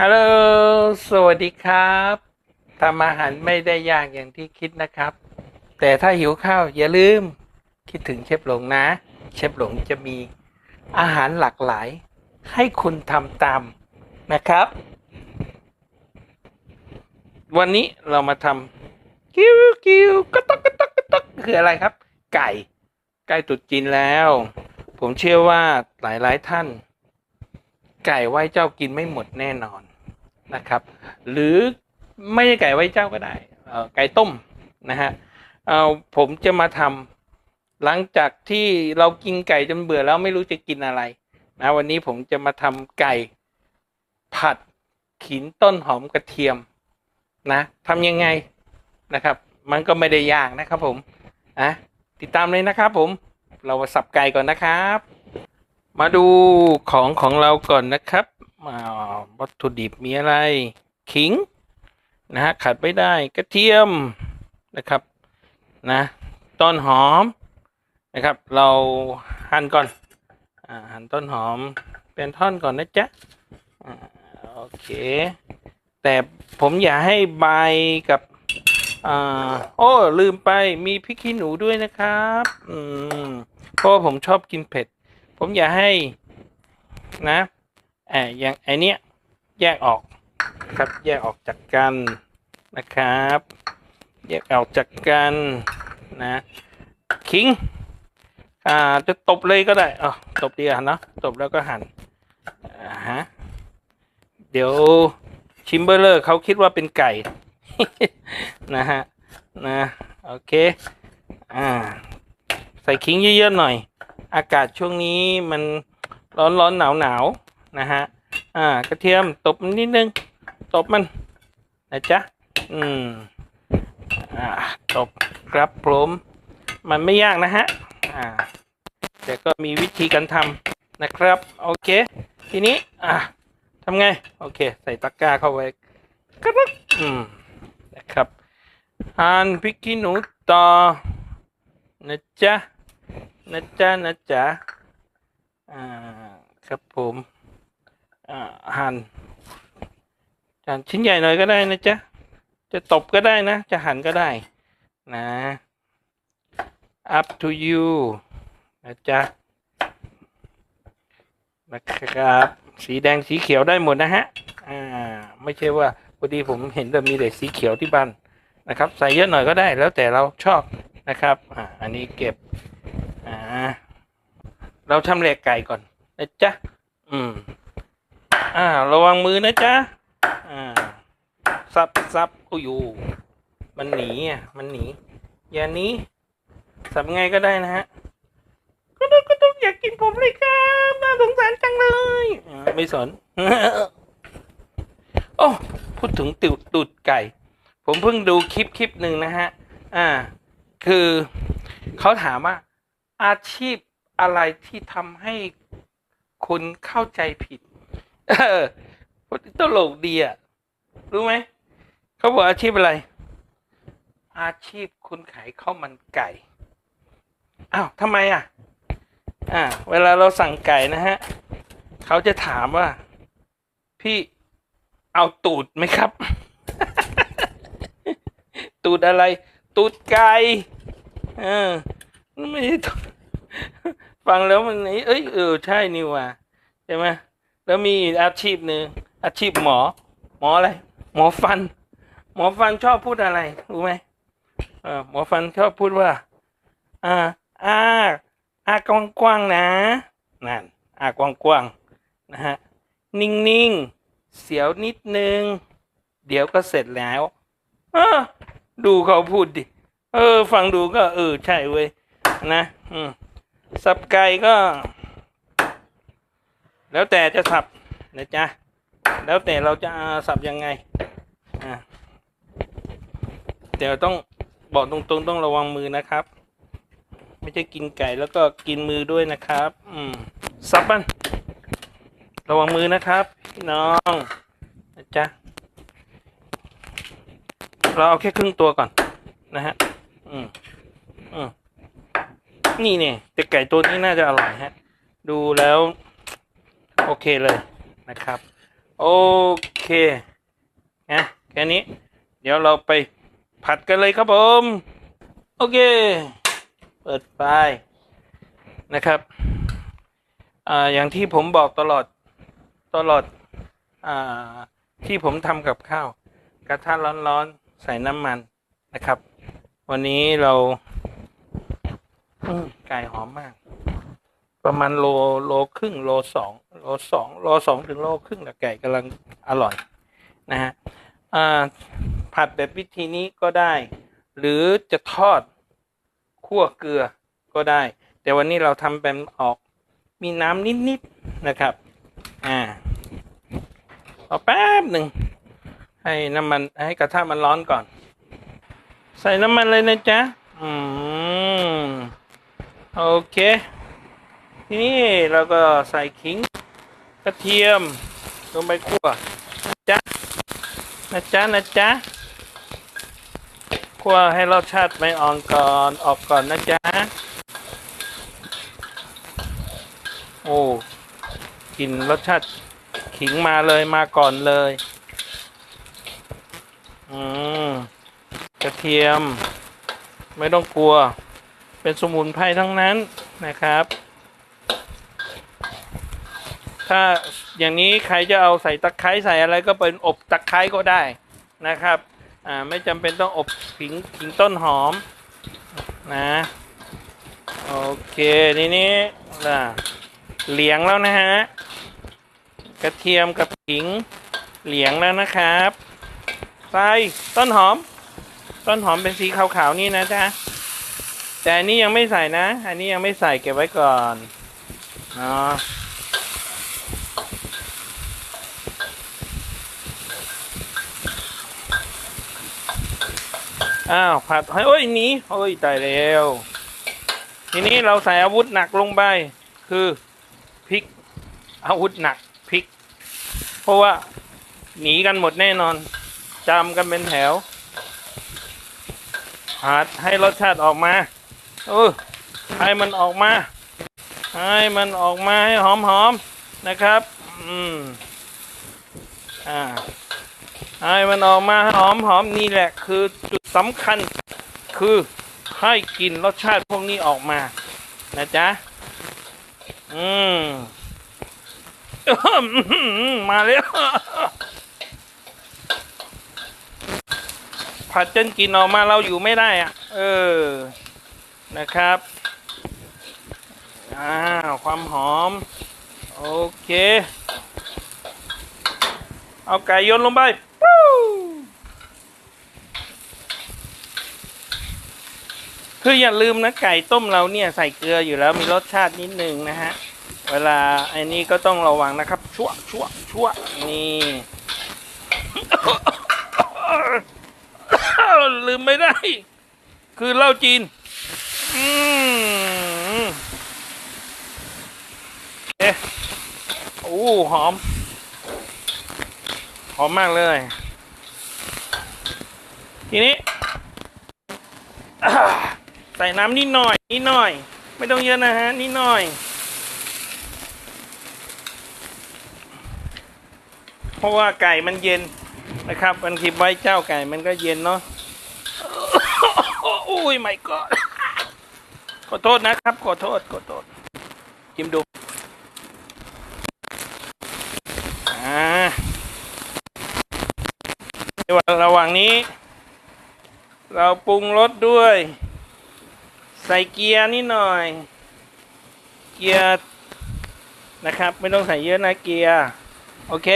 ฮัลโหล สวัสดีครับทำอาหารไม่ได้ยากอย่างที่คิดนะครับ แต่ถ้าหิวข้าวอย่าลืมคิดถึงเชฟหลงนะ เชฟหลงจะมีอาหารหลากหลาย ให้คุณทำตามนะครับ วันนี้เรามาทำกิ้วกิ้วกระตกกระตกกระตกคืออะไรครับ ไก่ ไก่ตุดจีนแล้ว ผมเชื่อว่าหลายๆท่าน ไก่ไหว้เจ้ากินไม่หมดแน่นอนนะครับ หรือไม่ใช่ไก่ไหว้เจ้าก็ได้ไก่ต้มนะฮะเอาผมจะมาทำหลังจากที่เรากินไก่จนเบื่อแล้วไม่รู้จะกินอะไรนะวันนี้ผมจะมาทำไก่ผัดขิงต้นหอมกระเทียมนะทำยังไงนะครับ มันก็ไม่ได้ยากนะครับผมนะติดตามเลยนะครับผมเรามาสับไก่ก่อนนะครับ มาดูของของเราก่อนนะครับอ่าวัตถุดิบมีอะไรขิงนะฮะขาดไม่ได้กระเทียมนะครับนะต้นหอมนะครับ เราหั่นก่อนอาหั่นต้นหอมเป็นท่อนก่อนนะจ๊ะอ่าโอเค แต่ผมอยากให้ใบกับอ่าโอ้ลืมไปมีพริกขี้หนูด้วยนะครับ อืมเพราะว่าผมชอบกินเผ็ด ผมอยากให้นะแอบอย่างไอเนี้ยแยกออกครับแยกออกจากกันนะครับ แยกออกจากกันนะคิงอ่าจะตบเลยก็ได้อ๋อตบดีอะเนาะตบแล้วก็หั่นอ่าฮะเดี๋ยวชิมเบอร์เลอร์เขาคิดว่าเป็นไก่นะฮะนะโอเคอ่าใส่คิงเยอะๆหน่อย อากาศช่วงนี้มันร้อนร้อนหนาวหนาวๆนะฮะ อ่ากระเทียมตบมันนิดนึง ตบมันนะจ๊ะ อืม อ่า ตบครับผมมันไม่ยากนะฮะ อ่า แต่ก็มีวิธีการทำนะครับ โอเค ทีนี้ อ่าทำไง โอเค ใส่ตะกร้าเข้าไว้กรึ๊บอืม นะครับหั่นพริกขี้หนูต่อนะจ๊ะ นะจ๊ะนะจ๊ะอ่าครับผมอ่าหั่นหั่นชิ้นใหญ่หน่อยก็ได้นะจ๊ะจะตบก็ได้นะ จะหั่นก็ได้นะ up to you นะจ๊ะนะครับ สีแดงสีเขียวได้หมดนะฮะอ่าไม่ใช่ว่าพอดีผมเห็นแต่มีแต่สีเขียวที่บ้านนะครับ ใส่เยอะหน่อยก็ได้แล้วแต่เราชอบนะครับอ่าอันนี้เก็บ เราทำแหลกไก่ก่อนนะจ๊ะ อืม อ่า ระวังมือนะจ๊ะ อ่า ซับซับกูอยู่ มันหนีอะ มันหนี อย่านี้สับไงก็ได้นะฮะก็ต้องก็ต้องอยากกินผมเลยครับน่าสงสารจังเลย ไม่สน โอ้พูดถึงติวตูดไก่ ผมเพิ่งดูคลิปคลิปหนึ่งนะฮะ อ่า คือเขาถามว่า อาชีพอะไรที่ทำให้คุณเข้าใจผิด เออตลกดีอะ รู้ไหม เขาบอกอาชีพอะไร อาชีพคุณขายข้าวมันไก่ อ้าวทำไมอะ อ่า เวลาเราสั่งไก่นะฮะ เขาจะถามว่า พี่เอาตูดไหมครับ ตูดอะไร ตูดไก่ เออ ไม่ใช่ตูดฟังแล้วมันเอ้ยเออใช่นี่ว่าใช่ไหมแล้วมีอาชีพหนึ่งอาชีพหมอ หมออะไร หมอฟัน หมอฟันชอบพูดอะไรรู้ไหมเออหมอฟันชอบพูดว่า อ่าอ่าอากว้างกว้างๆนะนั่นอากว้างกว้างๆนะฮะนิ่งนิ่งๆเสียวนิดนึง เดี๋ยวก็เสร็จแล้วอดูเขาพูดดิ เออ ฟังดูก็ เออ ใช่เว้ย นะสับไก่ก็ แล้วแต่จะสับนะจ๊ะแล้วแต่เราจะสับยังไงอ่ต้องบอกตรงๆ ต้องระวังมือนะครับ ไม่ใช่กินไก่แล้วก็กินมือด้วยนะครับ อืมสับมันระวังมือนะครับพี่น้องนะจ๊ะเราเอาแค่ครึ่งตัวก่อนนะฮะ อืมอืม นี่เนี่ยแต่ไก่ตัวนี้น่าจะอร่อยฮะ ดูแล้ว โอเคเลยนะครับ โอเคนะแค่นี้ เดี๋ยวเราไปผัดกันเลยครับผม โอเค เปิดไฟนะครับอ่าอย่างที่ผมบอกตลอดตลอดอ่าที่ผมทำกับข้าว กระทะร้อนๆ ใส่น้ำมันนะครับ วันนี้เรา ไก่หอมมาก ประมาณโลโลครึ่งโลสองโลสองโลสองถึงโลครึ่งแต่ไก่กำลังอร่อยนะฮะผัดแบบวิธีนี้ก็ได้ หรือจะทอดคั่วเกลือก็ได้ แต่วันนี้เราทำเป็นออกมีน้ำนิดๆนะครับ อ่าเอาแป๊บหนึ่งให้น้ำมันให้กระทะมันร้อนก่อน ใส่น้ำมันเลยนะจ๊ะ อืม โอเค ทีนี้เราก็ใส่ขิงกระเทียมลงไปคั่วนะจ๊ะนะจ๊ะนะจ๊ะคั่วให้รสชาติไม่อ่อนก่อนออกก่อนนะจ๊ะโอ้กลินรสชาติขิงมาเลยมาก่อนเลยอืมกระเทียม ไม่ต้องกลัว เป็นสมุนไพรทั้งนั้นนะครับ ถ้าอย่างนี้ใครจะเอาใส่ตะไคร้ใส่อะไรก็เป็นอบตะไคร้ก็ได้นะครับอ่าไม่จำเป็นต้องอบขิงขิงต้นหอมนะโอเคทีนี้ล่ะเหลียงแล้วนะฮะกระเทียมกับขิงเหลียงแล้วนะครับใส่ต้นหอม ต้นหอมเป็นสีขาวๆนี่นะจ๊ะ แต่อันนี้ยังไม่ใส่นะ อันนี้ยังไม่ใส่เก็บไว้ก่อนเนาะอ้าวผัดให้โอ้ยหนีโอ้ยตายแล้ว ทีนี้เราใส่อาวุธหนักลงไป คือพริก อาวุธหนักพริก เพราะว่าหนีกันหมดแน่นอนจำกันเป็นแถวผัดให้รสชาติออกมา เออให้มันออกมา ให้มันออกมาให้หอมๆนะครับ อืม อ่า ให้มันออกมาให้หอมๆนี่แหละคือจุดสำคัญคือให้กลินรสชาติพวกนี้ออกมา นะจ๊ะ อืม มาแล้ว ผัดจนกลินออกมาเราอยู่ไม่ได้อะเออ นะครับอ้าวความหอม โอเค เอาไก่โยนลงไปปู้คืออย่าลืมนะไก่ต้มเราเนี่ยใส่เกลืออยู่แล้วมีรสชาตินิดนึงนะฮะ เวลาไอ้นี้ก็ต้องระวังนะครับ ชั่วชั่วชั่วนี่ลืมไม่ได้ คือเหล้าจีน อืมเอ๊ะโอ้หอม หอมมากเลย ทีนี้ใส่น้ำนิดหน่อย นิดหน่อย ไม่ต้องเยอะนะฮะ นิดหน่อย เพราะว่าไก่มันเย็นนะครับมันคิดไว้เจ้าไก่มันก็เย็นเนาะ โอ้ยไม่ก็ อโทษนะครับ ขอโทษ ขอโทษชิมดูอ่าในระหว่างนี้ เราปรุงรสด้วย ใส่เกียร์นิดหน่อย เกียร์นะครับ ไม่ต้องใส่เยอะนะเกียร์ โอเค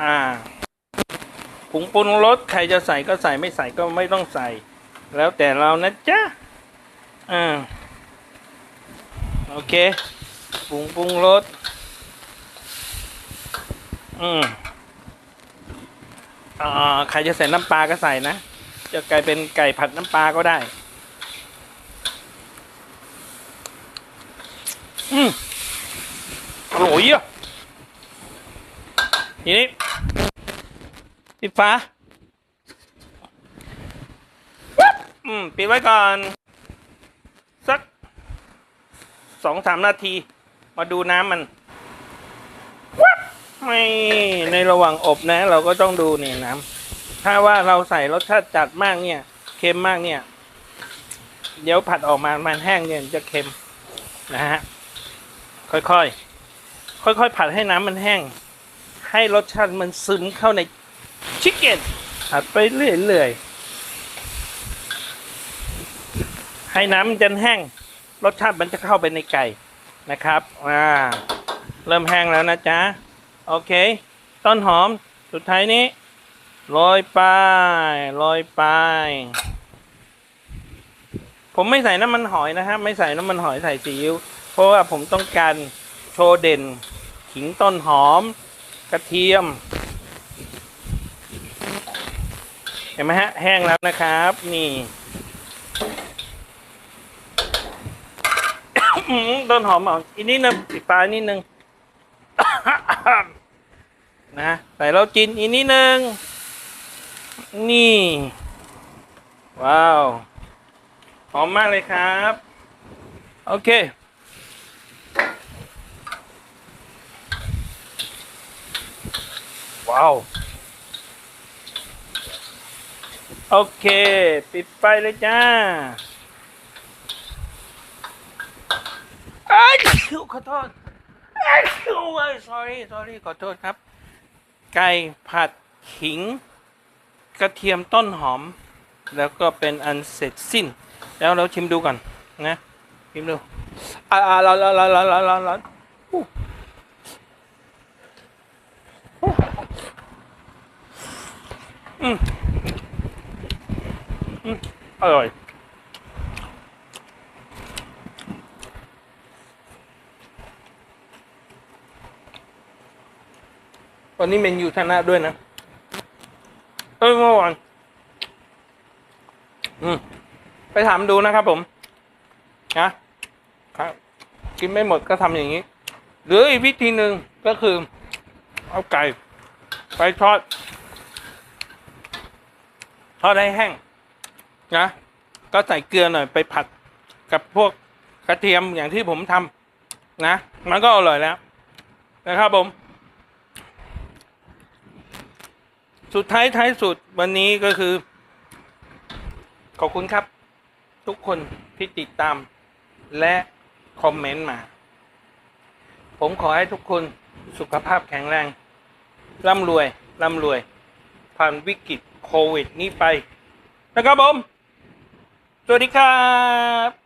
อ่าผงปรุงรสใครจะใส่ก็ใส่ไม่ใส่ก็ไม่ต้องใส่ แล้วแต่เรานะจ๊ะ อ่าโอเคปรุงปรุงรสอืมอ่าใครจะใส่น้ำปลาก็ใส่นะ จะกลายเป็นไก่ผัดน้ำปลาก็ได้ อืมอร่อยอะทีนี้ปิดฟ้าอืม ปิดไว้ก่อน สัก สองสามนาที มาดูน้ำมันวับไม่ในระหว่างอบนะ เราก็ต้องดูเนี่ยน้ำถ้าว่าเราใส่รสชาติจัดมากเนี่ย เค็มมากเนี่ย เดี๋ยวผัดออกมามันแห้งเนี่ยจะเค็มนะฮะค่อยๆ ค่อยๆ ผัดให้น้ำมันแห้ง ให้รสชาติมันซึมเข้าในชิคเก้นผัดไปเรื่อยๆ ให้น้ำมันจนแห้ง รสชาติมันจะเข้าไปในไก่นะครับอ่าเริ่มแห้งแล้วนะจ๊ะ โอเค ต้นหอมสุดท้ายนี้โรยไปโรยไป ผมไม่ใส่น้ำมันหอยนะครับไม่ใส่น้ำมันหอยใส่ซีอิ๊วเพราะว่าผมต้องการโชว์เด่นขิงต้นหอม กระเทียม เห็นไหมฮะ แห้งแล้วนะครับ นี่ อื้อหือต้นหอมอ่อนอีกนิดนึงปิดปลายนิดนึง นะใส่เราจินอีกนิดนึง นี่ ว้าว หอมมากเลยครับ โอเคว้าว โอเค ปิดไฟเลยจ้าไอ้ย ขอโทษไอ้ย sorry sorry ขอโทษครับ ไก่ผัดขิง กระเทียมต้นหอม แล้วก็เป็นอันเสร็จสิ้น แล้วเราชิมดูก่อนนะชิมดูอ่าอ่าร้อนร้อนร้อนร้อนร้อนร้อนร้อนอู้อู้อืมอืมอร่อย วันนี้เมนยูชนะด้วยนะเอ้ยเมื่อวานอืมไปถามดูนะครับผมนะครับกินไม่หมดก็ทำอย่างนี้ หรืออีกวิธีหนึ่งก็คือ เอาไก่ ไปทอด ทอดให้แห้งนะก็ใส่เกลือหน่อยไปผัดกับพวกกระเทียมอย่างที่ผมทำนะ มันก็อร่อยแล้วนะครับผม สุดท้ายท้ายสุดวันนี้ก็คือ ขอบคุณครับ ทุกคนที่ติดตาม และคอมเมนต์มา ผมขอให้ทุกคนสุขภาพแข็งแรง ร่ำรวย ร่ำรวย ผ่านวิกฤตโควิดนี้ไป นะครับผม สวัสดีครับ